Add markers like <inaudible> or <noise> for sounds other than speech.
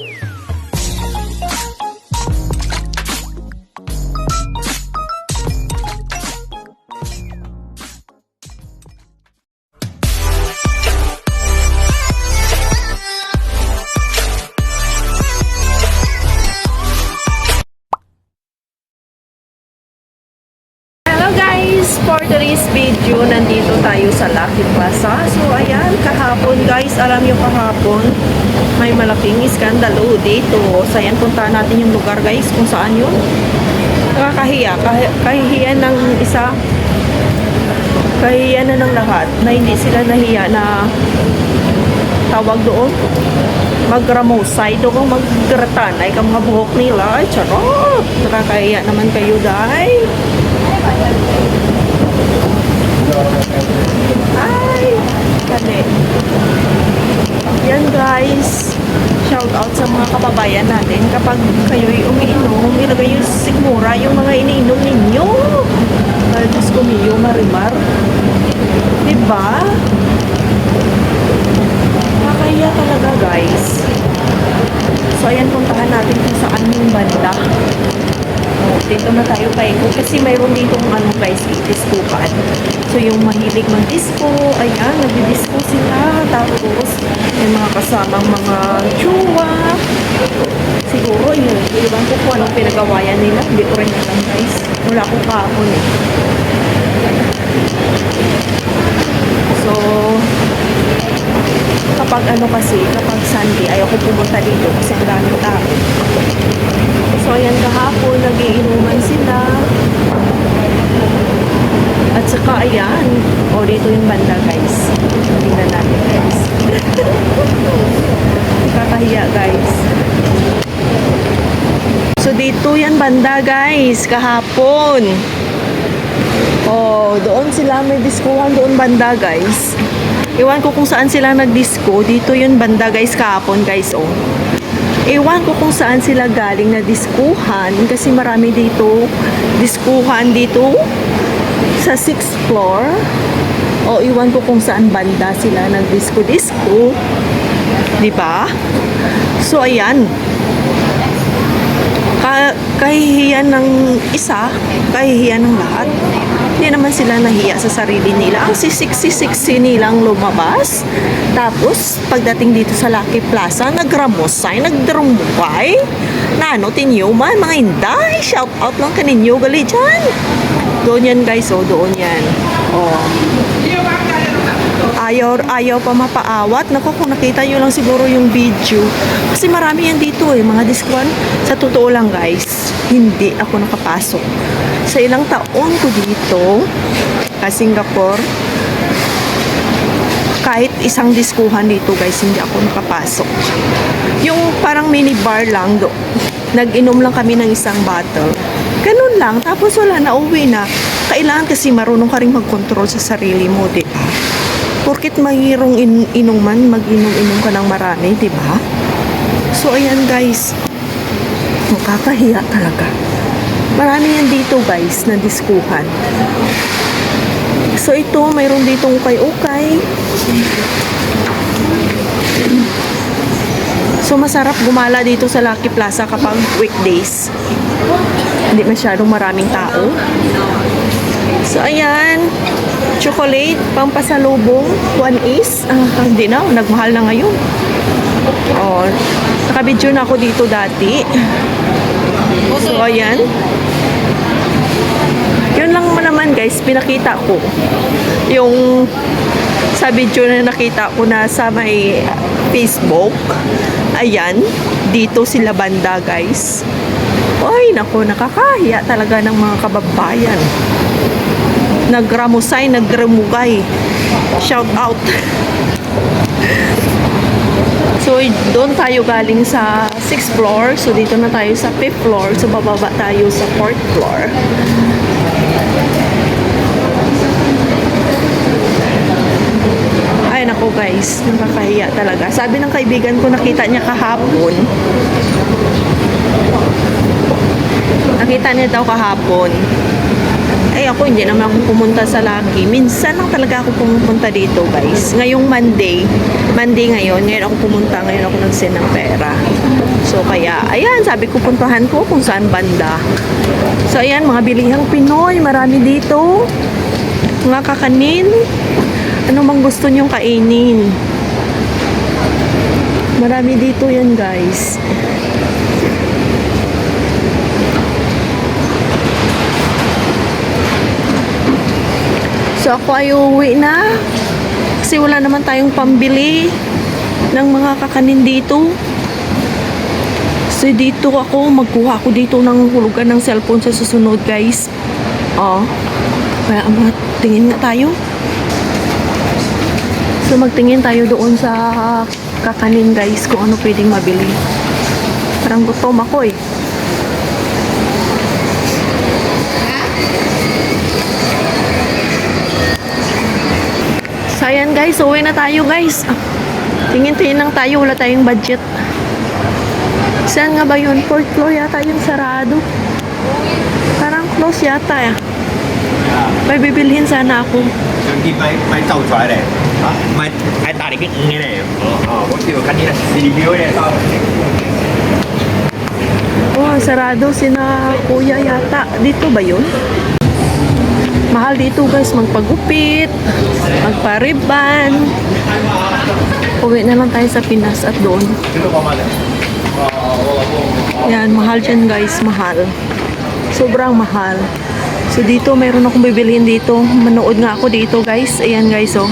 you. For today's video, nandito tayo sa Lucky Plaza. So ayan, kahapon guys, alam nyo kahapon, may malaking iskandalo dito. So ayan, puntahan natin yung lugar guys, kung saan yun. Nakakahiya, kah- kahihiya ng isa, kahihiya na ng lahat, na hindi sila nahiya na tawag doon magramosay doon maggratanay ka mga buhok nila ay charot nakakahiya naman kayo dahil Ay, kali. Yan guys. Shout out sa mga kababayan natin. Kapag kayo'y umiinom, ilagay yung sigmura yung mga iniinom ninyo. Ay, Diyos ko miyo, marimar. Diba? Nakakahiya talaga guys. So ayan, puntahan natin kung saan yung banda. Oh, dito na tayo paikot kasi mayroon ditong ano guys, discoan. So yung mahilig mag-disco, ayan, nagdi-disco sila. Tapos may mga kasamang mga jowa. Siguro yun, iwan ko kung anong pinagawayan nila. Hindi ko rin alam guys. Wala ko kahapon eh. So, kapag ano kasi, kapag Sunday, ayaw ko pumunta dito kasi ang daming tao. So, ayan kahapon, nagiinuman sila. At saka, ayan. O, dito yung banda, guys. Tingnan natin, guys. <laughs> Kakahiya, guys. Dito yan banda, guys. Kahapon. Oh, doon sila may diskuhan doon banda, guys. Iwan ko kung saan sila nagdisco. Dito yun banda, guys, kahapon, guys, oh. Ewan ko kung saan sila galing na diskuhan kasi marami dito diskuhan dito sa 6th floor. O iwan ko kung saan banda sila nagdisco-disco. Di ba? So ayan. Ka kahihiyan ng isa, kahihiyan ng lahat. Hindi naman sila nahiya sa sarili nila. Ang sisiksi-siksi nilang lumabas. Tapos, pagdating dito sa Lucky Plaza, nagramosay, nagdrumukay. Na ano, tinyo man, mga inday. Shout out lang kaninyo, gali dyan. Doon yan guys, oh, doon yan. Oh. Ayaw, ayaw pa mapaawat. Naku, kung nakita nyo lang siguro yung video. Kasi marami yan dito eh, mga diskuan. Sa totoo lang guys, hindi ako nakapasok. Sa ilang taon ko dito, sa Singapore, kahit isang diskuhan dito guys, hindi ako nakapasok. Yung parang mini bar lang do. Nag-inom lang kami ng isang bottle. Ganun lang. Tapos wala na, uwi na. Kailangan kasi marunong ka rin mag-control sa sarili mo, di ba? Porkit mahirong in inuman, mag-inom-inom ka ng marami, di ba? So, ayan guys. Nakakahiya talaga. Marami yan dito guys na diskuhan. So, ito, mayroon ditong ukay-ukay. So, masarap gumala dito sa Lucky Plaza kapag weekdays. Hindi masyadong maraming tao. So, ayan. Chocolate, pampasalubong. One is. Ah, hindi na. Nagmahal na ngayon. Oh, nakabidyo na ako dito dati. So, ayan. Yun lang naman guys, pinakita ko. Yung sa video na nakita ko na sa may Facebook. Ayan, dito sila banda guys. Ay, nako, nakakahiya talaga ng mga kababayan. Nagramusay, nagramugay. Shout out. So, doon tayo galing sa 6th floor. So, dito na tayo sa 5th floor. So, bababa tayo sa 4th floor. Ay, nako guys. Nakakahiya talaga. Sabi ng kaibigan ko, nakita niya kahapon. Nakita niya daw kahapon. Eh ako hindi naman ako pumunta sa Lucky. Minsan lang talaga ako pumupunta dito guys. Ngayong Monday. Monday ngayon. Ngayon ako pumunta. Ngayon ako nag-send ng pera. So kaya, ayan, sabi ko puntahan ko kung saan banda. So ayan, mga bilihang Pinoy. Marami dito. Mga kakanin. Ano mang gusto nyong kainin. Marami dito yan guys. So ako ay uuwi na. Kasi wala naman tayong pambili ng mga kakanin dito. So dito ako, magkuha ako dito ng hulugan ng cellphone sa susunod guys. Oh. Kaya mga tingin nga tayo. So magtingin tayo doon sa kakanin guys kung ano pwedeng mabili. Parang gutom ako eh. So, ayan guys. Uwi na tayo guys. Tingin-tingin lang tayo. Wala tayong budget. Saan nga ba yun? Fourth floor yata yung sarado. Parang close yata eh. May bibilhin sana ako. Hindi, may, may tao try eh. May, may tari ka ingin eh. Oo, kanina si review eh. Oh, sarado sina kuya yata. Dito ba yun? Mahal dito guys, magpagupit, magpariban. Uwi na lang tayo sa Pinas at doon. Yan, mahal dyan guys, mahal. Sobrang mahal. So dito, mayroon akong bibilhin dito. Manood nga ako dito guys. Ayan guys, oh.